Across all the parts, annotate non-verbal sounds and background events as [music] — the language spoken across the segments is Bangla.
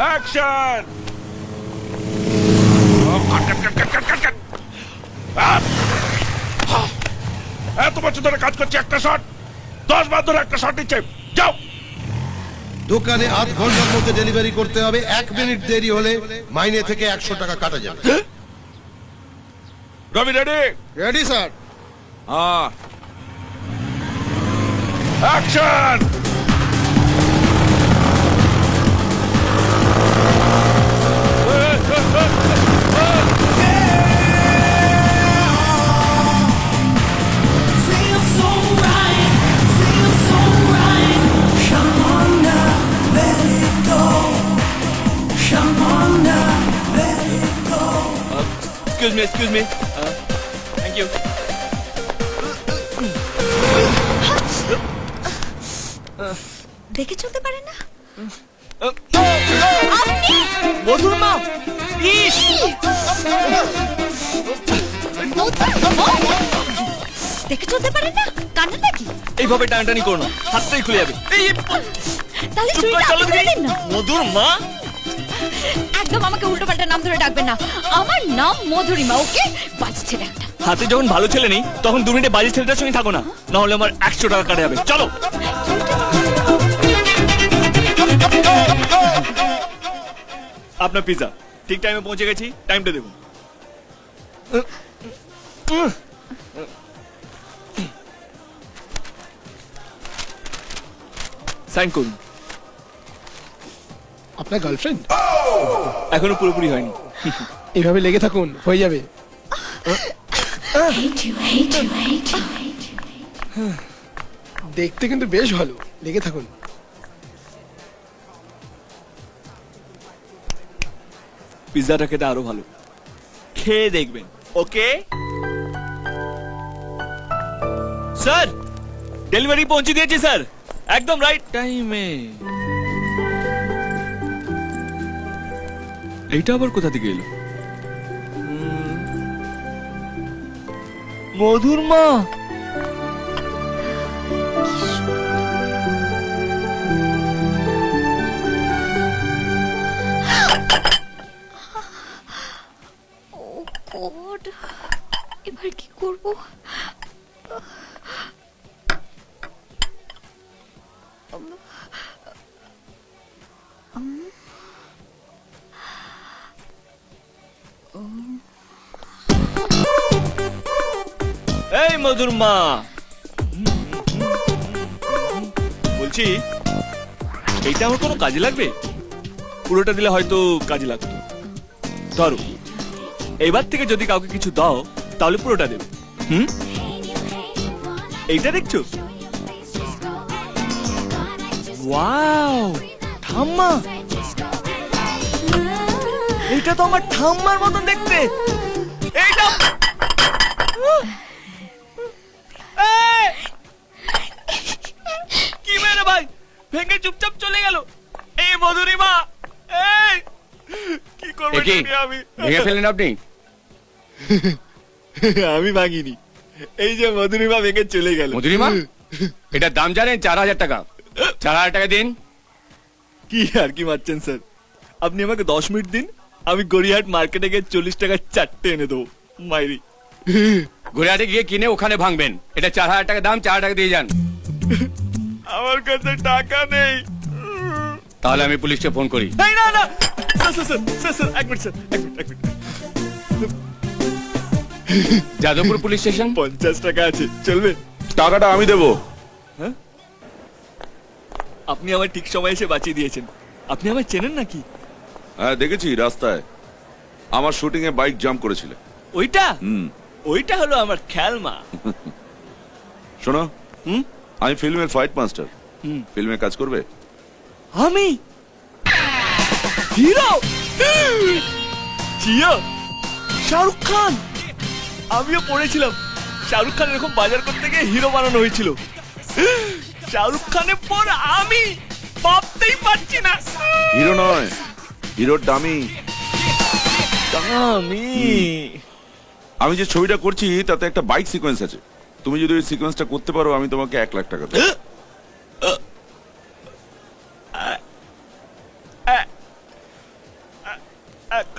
অ্যাকশন এত বছর ধরে কাজ করছে একটা শট দশ বার ধরে একটা শট নিচ্ছে। যাও। দোকানে আধ ঘণ্টার মধ্যে ডেলিভারি করতে হবে। এক মিনিট দেরি হলে মাইনে থেকে একশো টাকা কাটা যাবে। রবি রেডি রেডি স্যার হ্যাঁ action me excuse me thank you দেখে চলতে পারে না? মধুর মা! ইস! দেখে চলতে পারে না? কান্না নাকি? এইভাবে টানাটানি করো না হাতটাই খুলে যাবে। তাহলে চলো মধুর মা! একদম আমাকে উল্টো পাল্টা নাম ধরে ডাকবেন না। আমার নাম মধুরিমা, ওকে? বাজছে ছেলে হাতে যখন ভালো ছেলে নেই, তখন দু মিনিটে বাজে ছেলেটার সঙ্গে থাকো না। না হলে আমার একশো টাকা কাটা যাবে। চলো। আপনার পিজা ঠিক টাইমে পৌঁছে গেছি টাইমটা দেখুন। সাইন করুন। আপনার গার্লফ্রেন্ড এখনও পুরোপুরি হয়নি। এইভাবে লেগে থাকুন হয়ে যাবে। Hate you, hate you, hate you. দেখতে কিন্তু বেশ ভালো লেগে থাকুন। পিৎজাটা খেতে আরও ভালো। খেয়ে দেখবেন ওকে? স্যার ডেলিভারি পৌঁছে দিয়েছি স্যার। একদম রাইট টাইমে এইটা আবার কোথা থেকে এলো? মধুর মা। এবার কি করব? মধুর মা বলছি, এইটা আমার কোনো কাজে লাগবে? পুরোটা দিলে হয়তো কাজে লাগতো। ধরো, এইবার থেকে যদি কাউকে কিছু দাও, তাহলে পুরোটা দেবে। হুম? এইটা দেখছ? ওয়াও, ঠাম্মা। এইটা তো আমার ঠাম্মার মতন দেখতে। এইটা এই! কি মেরে ভাই ভেঙে চুপচাপ চলে গেল। এই মধুরি মা এই কি করব? এটা আমি? ভেঙে ফেলেন আপনি? [laughs] আমি ভাঙিনি এই যে মধুরিমা ভেঙে চলে গেল। মধুরিমা এটার দাম জানেন চার হাজার টাকা। চার হাজার টাকা দিন। কি আর কি মারছেন স্যার? আপনি আমাকে দশ মিনিট দিন আমি গড়িয়াহাট মার্কেটে গিয়ে চল্লিশ টাকার চারটে এনে দেবো। মাইরি। ঘুরে গিয়ে কিনে ওখানে ভাঙবেন। এটা চার হাজার টাকা দাম চার হাজার টাকা দিয়ে যান। আমার কাছে টাকা নেই। তাহলে আমি পুলিশকে ফোন করি। এই না না। Sir sir sir sir sir এক মিনিট স্যার এক মিনিট এক মিনিট। Jadavpur police station? পঞ্চাশ টাকা আছে চলবে। টাকাটা আমি দেবো। আপনি আমার ঠিক সময় এসে বাঁচিয়ে দিয়েছেন। আপনি আমায় চেনেন নাকি? হ্যাঁ দেখেছি রাস্তায়। আমার শুটিং এ বাইক জাম্প করেছিল। ওইটা? হুম। ওইটা হলো আমার খেলমা শোনো। হুম? আমি ফিল্মের ফাইট মাস্টার ফিল্মে কাজ করবে? আমি? হিরো? জিয়া? শাহরুখ খান? আমিও পড়েছিলাম। শাহরুখ খান এরকম বাজার করতে গিয়ে হিরো বানানো হয়েছিল। শাহরুখ খানের পর আমি ভাবতেই পারছি না। হিরো নয় হিরোর দামি। আমি আমি যে ছবিটা করছি তাতে একটা বাইক সিকোয়েন্স আছে। তুমি যদি ওই সিকোয়েন্সটা করতে পারো আমি তোমাকে এক লাখ টাকা দেবো।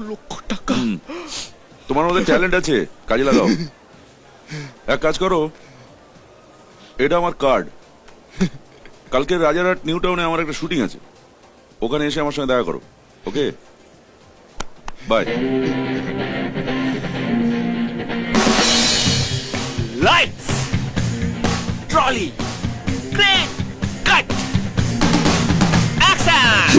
লক্ষ টাকা। তোমার মধ্যে ট্যালেন্ট আছে কাজে লাগাও। এক কাজ করো এটা আমার কার্ড কালকে রাজারহাট নিউ টাউনে আমার একটা শুটিং আছে। ওখানে এসে আমার সঙ্গে দেখা করো okay? Bye lights trolley crane cut action